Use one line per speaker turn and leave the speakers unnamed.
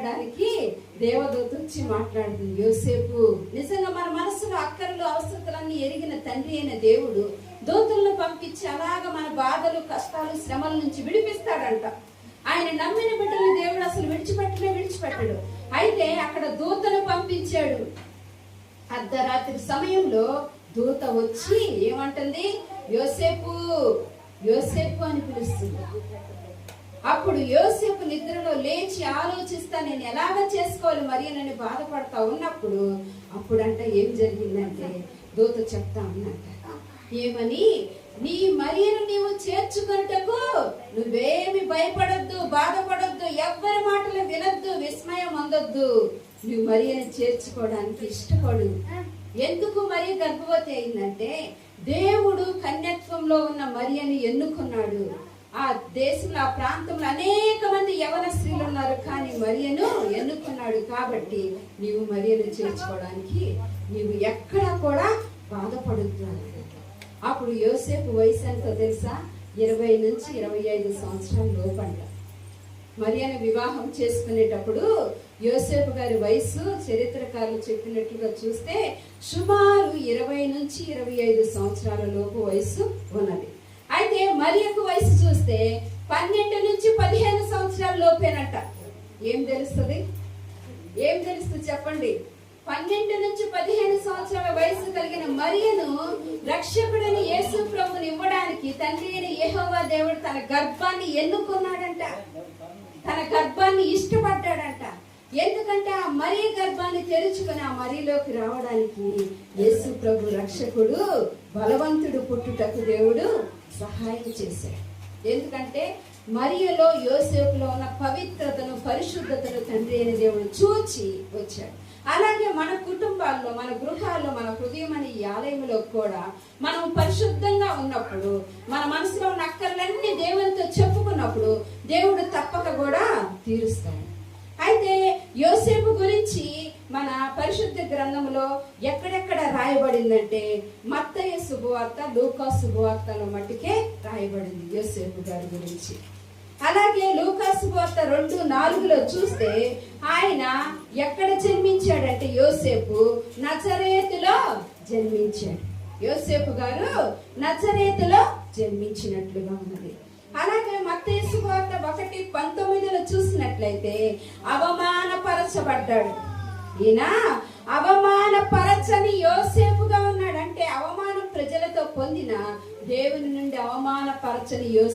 మాట్లాడడానికి దేవదూత వచ్చి మాట్లాడుతుంది యోసేపు నిజంగా మన మనసులో అక్కర్లు అవసరతలన్నీ ఎరిగిన తండ్రి అయిన దేవుడు దూతలను పంపించి అలాగ మన బాధలు కష్టాలు శ్రమల నుంచి విడిపిస్తాడంట. ఆయన నమ్మిన బిడ్డలు దేవుడు అసలు విడిచిపెట్టలే విడిచిపెట్టడు. అయితే అక్కడ దూతను పంపించాడు. అర్ధరాత్రి సమయంలో దూత వచ్చి ఏమంటుంది? యోసేపు యోసేపు అని పిలుస్తుంది. అప్పుడు యోసేపు నిద్రలో లేచి ఆలోచిస్తా నేను ఎలాగ చేసుకోవాలి మరి? అని బాధపడతా ఉన్నప్పుడు అప్పుడంట ఏం జరిగిందంటే దూత చెప్తా ఉన్నట్ట ఏమని? నీ మరియను నీవు చేర్చుకున్నటకు నువ్వేమి భయపడొద్దు బాధపడొద్దు ఎవ్వరి మాటలు వినొద్దు విస్మయం అందొద్దు. నువ్వు మరియను చేర్చుకోవడానికి ఇష్టపడు. ఎందుకు మరి గర్భవతి అయిందంటే దేవుడు కన్యత్వంలో ఉన్న మరియని ఎన్నుకున్నాడు? ఆ దేశంలో ఆ ప్రాంతంలో అనేక మంది యవన స్త్రీలు ఉన్నారు. కానీ మరియను ఎన్నుకున్నాడు కాబట్టి నీవు మరియను చేర్చుకోవడానికి నీవు ఎక్కడా కూడా బాధపడుతున్నావు. అప్పుడు యోసేపు వయసు ఎంతో తెలుసా? ఇరవై నుంచి ఇరవై ఐదు సంవత్సరాల లోపంట మరియను వివాహం చేసుకునేటప్పుడు యోసేపు గారి వయసు చరిత్రకారులు చెప్పినట్లుగా చూస్తే సుమారు ఇరవై నుంచి ఇరవై ఐదు సంవత్సరాల లోపు వయసు ఉన్నది. అయితే మరియకు వయసు చూస్తే పన్నెండు నుంచి పదిహేను సంవత్సరాల లోపేనట. ఏం తెలుస్తుంది? ఏం తెలుస్తుంది చెప్పండి? పన్నెండు నుంచి పదిహేను సంవత్సరాల వయసు కలిగిన మరియను రక్షకుడని యేసు ప్రభుని ఇవ్వడానికి తండ్రి అయిన యహోవా దేవుడు తన గర్భాన్ని ఎన్నుకున్నాడంట. తన గర్భాన్ని ఇష్టపడ్డాడు ఎందుకంటే ఆ మరీ గర్భాన్ని తెరుచుకుని ఆ మరీలోకి రావడానికి యేసు ప్రభు రక్షకుడు బలవంతుడు పుట్టుటకు దేవుడు సహాయం చేశాడు. ఎందుకంటే మరియలో యోసేపులో ఉన్న పవిత్రతను పరిశుద్ధతను తండ్రి అయిన దేవుడు చూచి వచ్చాడు. అలాగే మన కుటుంబాల్లో మన గృహాల్లో మన హృదయం అనే ఆలయంలో కూడా మనం పరిశుద్ధంగా ఉన్నప్పుడు మన మనసులో ఉన్న అక్కర్లన్నీ దేవునితో చెప్పుకున్నప్పుడు దేవుడు తప్పక కూడా తీరుస్తాడు. యోసేపు గురించి మన పరిశుద్ధ గ్రంథంలో ఎక్కడెక్కడ రాయబడిందంటే మత్తయ్య శుభవార్త లూకా శుభవార్తలో మట్టుకే రాయబడింది యోసేపు గారి గురించి. అలాగే లూకా శుభవార్త రెండు నాలుగులో చూస్తే ఆయన ఎక్కడ జన్మించాడంటే యోసేపు నచరేతులో జన్మించాడు. యోసేపు గారు నచరేతులో జన్మించినట్లుగా ఉన్నది. అలాగే మత్తయ్య శుభవార్త ఒకటి పంతొమ్మిదిలో చూసినట్లయితే అవమా అవమానపరచబడ్డాడు ఈయన అవమానపరచని యోసేపుగా ఉన్నాడు అంటే అవమానం ప్రజలతో పొందిన దేవుని నుండి అవమానపరచని యోసే